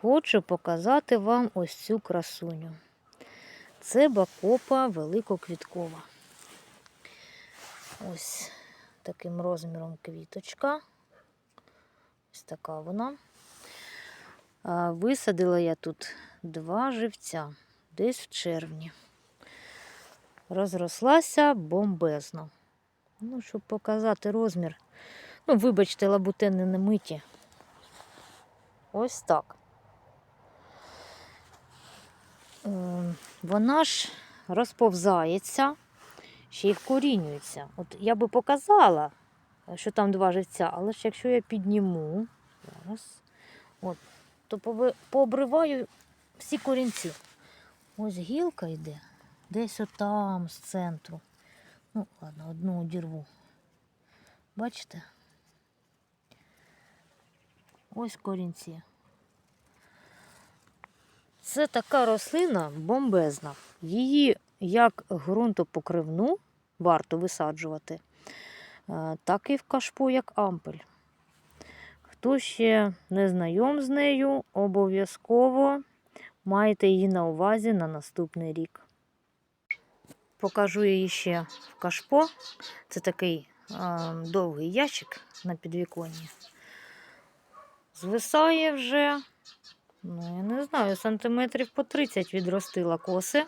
хочу показати вам ось цю красуню. Це бакопа великоквіткова. Ось таким розміром квіточка. Ось така вона. Висадила я тут два живця десь в червні. Розрослася бомбезно. Ну, щоб показати розмір. Ну, вибачте, лабутени не миті. Ось так. Е, Вона ж розповзається, ще й вкорінюється. От я би показала, що там два живця, але ж якщо я підніму, зараз, от, то пообриваю всі корінці. Ось гілка йде десь отам з центру. Ну, ладно, одну одірву. Бачите? Ось корінці. Це така рослина бомбезна. Її як ґрунтопокривну варто висаджувати, е, так і в кашпу, як ампель. Хто ще не знайом з нею, обов'язково майте її на увазі на наступний рік. Покажу її ще в кашпо. Це такий е, довгий ящик на підвіконні. Звисає вже, ну, я не знаю, сантиметрів по 30 відростила коси.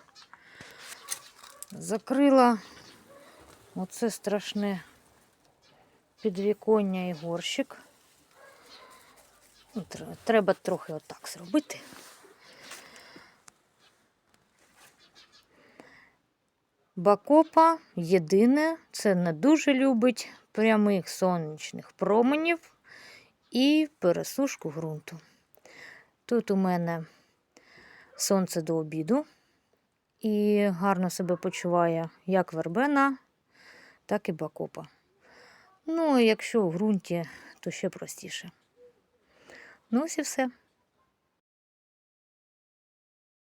Закрила оце страшне підвіконня і горщик. Ну, Треба трохи отак зробити. Бакопа єдине, це не дуже любить прямих сонячних променів і пересушку ґрунту. Тут у мене сонце до обіду і гарно себе почуває як вербена, так і бакопа. Ну, а якщо в ґрунті, то ще простіше. Ну, ось і все.